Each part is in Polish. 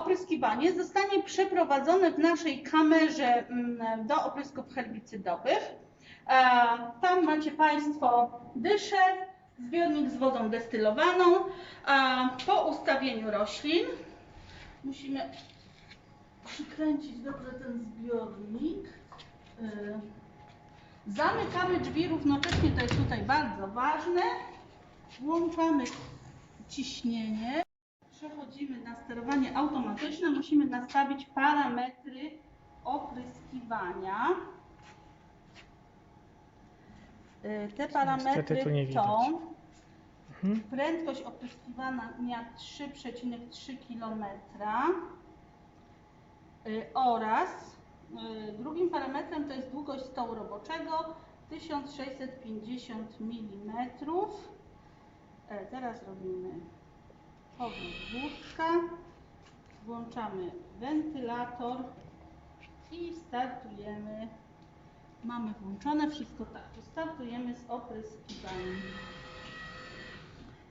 Opryskiwanie zostanie przeprowadzone w naszej kamerze mm, do oprysków herbicydowych. E, Tam macie Państwo dyszę, zbiornik z wodą destylowaną. E, Po ustawieniu roślin musimy przykręcić dobrze ten zbiornik. E, Zamykamy drzwi równocześnie, to jest tutaj bardzo ważne. Włączamy ciśnienie. Przechodzimy na sterowanie automatyczne. Musimy nastawić parametry opryskiwania. Y, Te parametry to Mhm. prędkość opryskiwania 3,3 km y, oraz y, drugim parametrem to jest długość stołu roboczego 1650 mm. E, Teraz robimy powrót wózka, włączamy wentylator i startujemy. Mamy włączone wszystko tak. Startujemy z opryskiwaniem.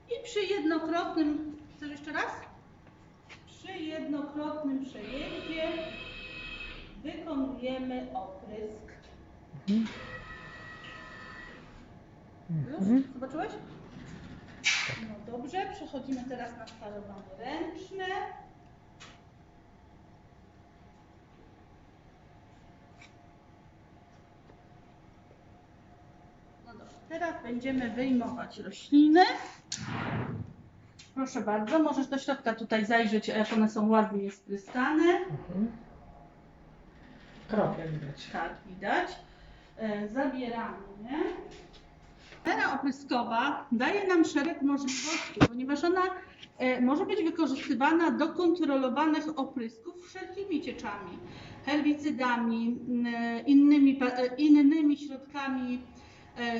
I przy jednokrotnym, chcesz jeszcze raz? Przy jednokrotnym przejęcie wykonujemy oprysk. Mhm. Już? Zobaczyłeś? No dobrze, przechodzimy teraz na sterowanie ręczne. No dobrze, teraz będziemy wyjmować rośliny. Proszę bardzo, możesz do środka tutaj zajrzeć, jak one są ładnie spryskane. Mhm. Krople widać. Tak, widać. E, Zabieramy. Kamera opryskowa daje nam szereg możliwości, ponieważ ona e, może być wykorzystywana do kontrolowanych oprysków wszelkimi cieczami, herbicydami, e, innymi, e, innymi środkami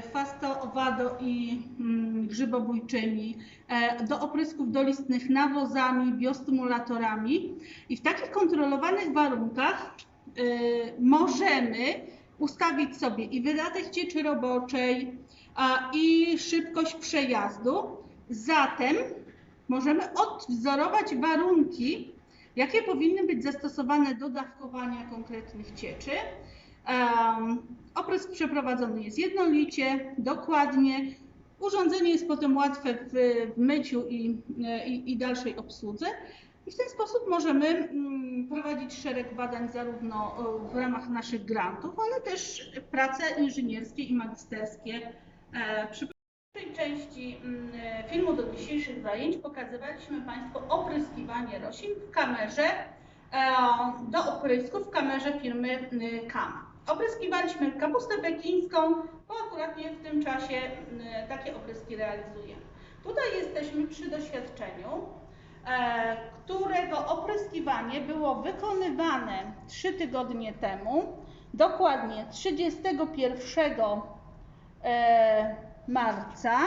chwasto-owado i grzybobójczymi, do oprysków dolistnych nawozami, biostymulatorami. I w takich kontrolowanych warunkach możemy ustawić sobie i wydatek cieczy roboczej, a, i szybkość przejazdu. Zatem możemy odwzorować warunki, jakie powinny być zastosowane do dawkowania konkretnych cieczy. Um, oprysk przeprowadzony jest jednolicie, dokładnie. Urządzenie jest potem łatwe w, w myciu i, i, i dalszej obsłudze. I w ten sposób możemy mm, prowadzić szereg badań zarówno o, w ramach naszych grantów, ale też prace inżynierskie i magisterskie. E, Przy pierwszej części mm, e, filmu do dzisiejszych zajęć pokazywaliśmy Państwu opryskiwanie roślin w kamerze e, do oprysku w kamerze firmy y, Kama. Opryskiwaliśmy kapustę pekińską, bo akurat w tym czasie y, takie opryski realizujemy. Tutaj jesteśmy przy doświadczeniu, e, którego opryskiwanie było wykonywane 3 tygodnie temu, dokładnie 31 e, marca.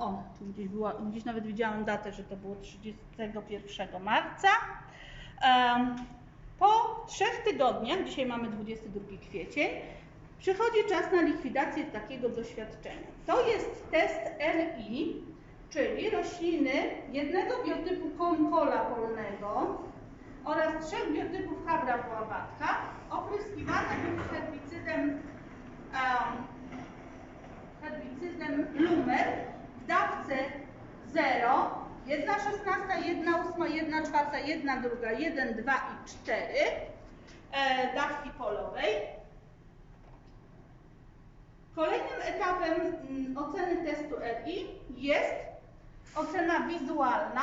O, tu gdzieś, była, gdzieś nawet widziałam datę, że to było 31 marca. Po trzech tygodniach, dzisiaj mamy 22 kwiecień, przychodzi czas na likwidację takiego doświadczenia. To jest test LI, czyli rośliny jednego biotypu konkola polnego oraz trzech biotypów habra włabatka opryskiwane herbicydem em, herbicydem Lumer w dawce 0, 1 szesnasta, 1 ósma, 1 czwarta, 1 druga, 1, 2 i 4 e, dawki polowej. Kolejnym etapem mm, oceny testu RI jest ocena wizualna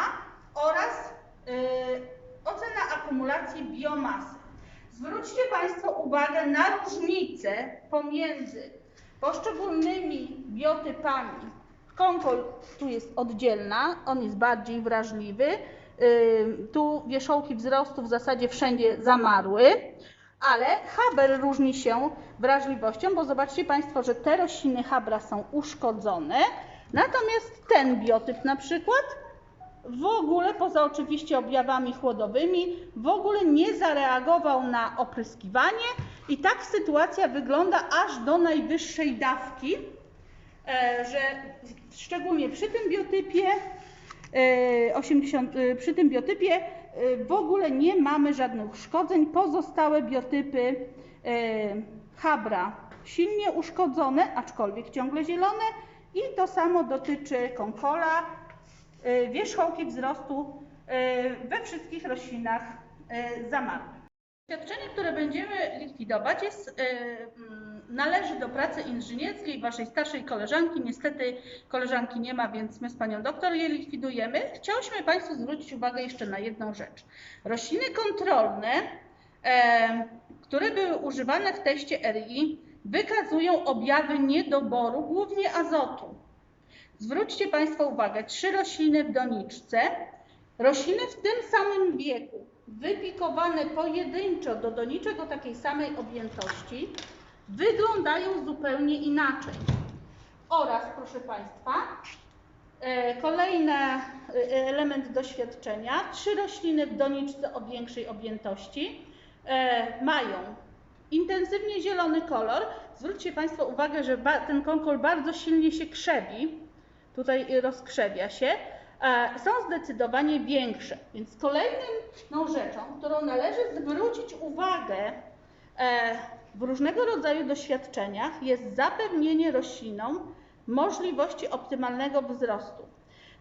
oraz y, ocena akumulacji biomasy. Zwróćcie Państwo uwagę na różnicę pomiędzy poszczególnymi biotypami. Konkol tu jest oddzielna, on jest bardziej wrażliwy. Y, Tu wierzchołki wzrostu w zasadzie wszędzie zamarły, ale haber różni się wrażliwością, bo zobaczcie Państwo, że te rośliny habra są uszkodzone, natomiast ten biotyp na przykład w ogóle, poza oczywiście objawami chłodowymi, w ogóle nie zareagował na opryskiwanie i tak sytuacja wygląda aż do najwyższej dawki, e, że szczególnie przy tym biotypie e, 80, e, przy tym biotypie e, w ogóle nie mamy żadnych uszkodzeń. Pozostałe biotypy e, Habra silnie uszkodzone, aczkolwiek ciągle zielone i to samo dotyczy konkola, e, wierzchołki wzrostu e, we wszystkich roślinach e, zamarłych. Świadczenie, które będziemy likwidować jest, mm, należy do pracy inżynierskiej waszej starszej koleżanki. Niestety koleżanki nie ma, więc my z panią doktor je likwidujemy. Chciałyśmy Państwu zwrócić uwagę jeszcze na jedną rzecz. Rośliny kontrolne, które były używane w teście RI, wykazują objawy niedoboru, głównie azotu. Zwróćcie Państwo uwagę, trzy rośliny w doniczce, rośliny w tym samym wieku, wypikowane pojedynczo do doniczek o takiej samej objętości, wyglądają zupełnie inaczej. Oraz, proszę Państwa, e, kolejny e, element doświadczenia, trzy rośliny w doniczce o większej objętości e, mają intensywnie zielony kolor. Zwróćcie Państwo uwagę, że ten konkol bardzo silnie się krzewi, tutaj rozkrzewia się, e, są zdecydowanie większe. Więc kolejną rzeczą, którą należy zwrócić uwagę e, w różnego rodzaju doświadczeniach jest zapewnienie roślinom możliwości optymalnego wzrostu.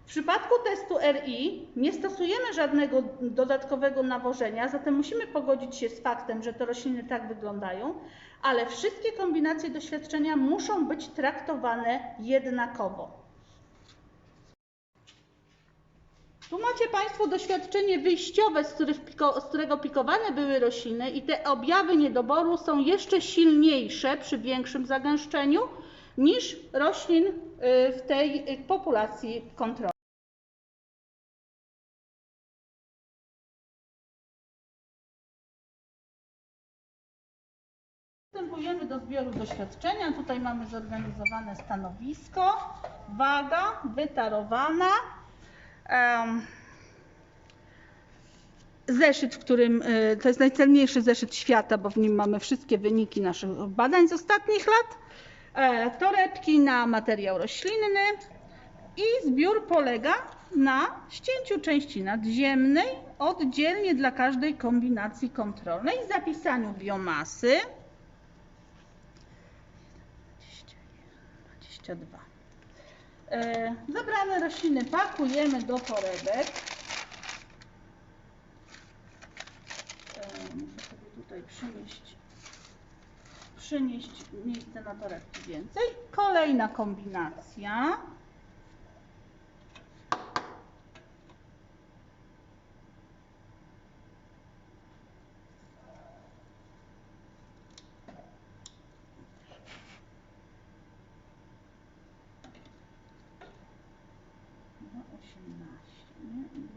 W przypadku testu RI nie stosujemy żadnego dodatkowego nawożenia, zatem musimy pogodzić się z faktem, że te rośliny tak wyglądają, ale wszystkie kombinacje doświadczenia muszą być traktowane jednakowo. Tu macie Państwo doświadczenie wyjściowe, z, z którego pikowane były rośliny i te objawy niedoboru są jeszcze silniejsze przy większym zagęszczeniu niż roślin y, w tej populacji kontrolnej. Do zbioru doświadczenia. Tutaj mamy zorganizowane stanowisko, waga wytarowana. Zeszyt, w którym y, to jest najcenniejszy zeszyt świata, bo w nim mamy wszystkie wyniki naszych badań z ostatnich lat. E, torebki na materiał roślinny i zbiór polega na ścięciu części nadziemnej oddzielnie dla każdej kombinacji kontrolnej zapisaniu biomasy. 22. E, Zebrane rośliny pakujemy do torebek. E, Muszę sobie tutaj przynieść, przynieść miejsce na torebki więcej. Kolejna kombinacja.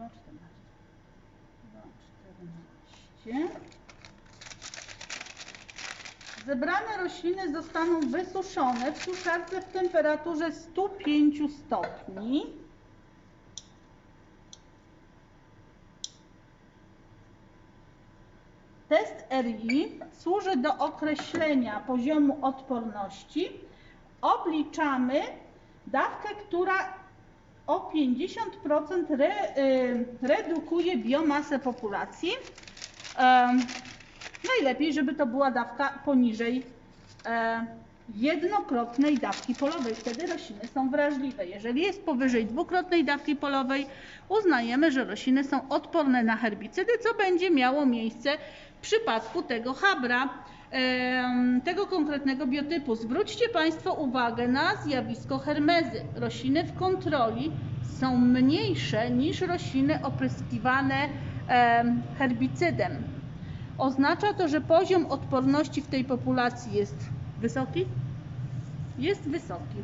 2, 14. 2, 14. Zebrane rośliny zostaną wysuszone w suszarce w temperaturze 105 stopni. Test RI służy do określenia poziomu odporności. Obliczamy dawkę, która o 50% re, y, redukuje biomasę populacji. Najlepiej, żeby to była dawka poniżej e, jednokrotnej dawki polowej. Wtedy rośliny są wrażliwe. Jeżeli jest powyżej dwukrotnej dawki polowej, uznajemy, że rośliny są odporne na herbicydy, co będzie miało miejsce w przypadku tego habra, tego konkretnego biotypu. Zwróćcie Państwo uwagę na zjawisko hermezy. Rośliny w kontroli są mniejsze niż rośliny opryskiwane em, herbicydem. Oznacza to, że poziom odporności w tej populacji jest wysoki? Jest wysoki.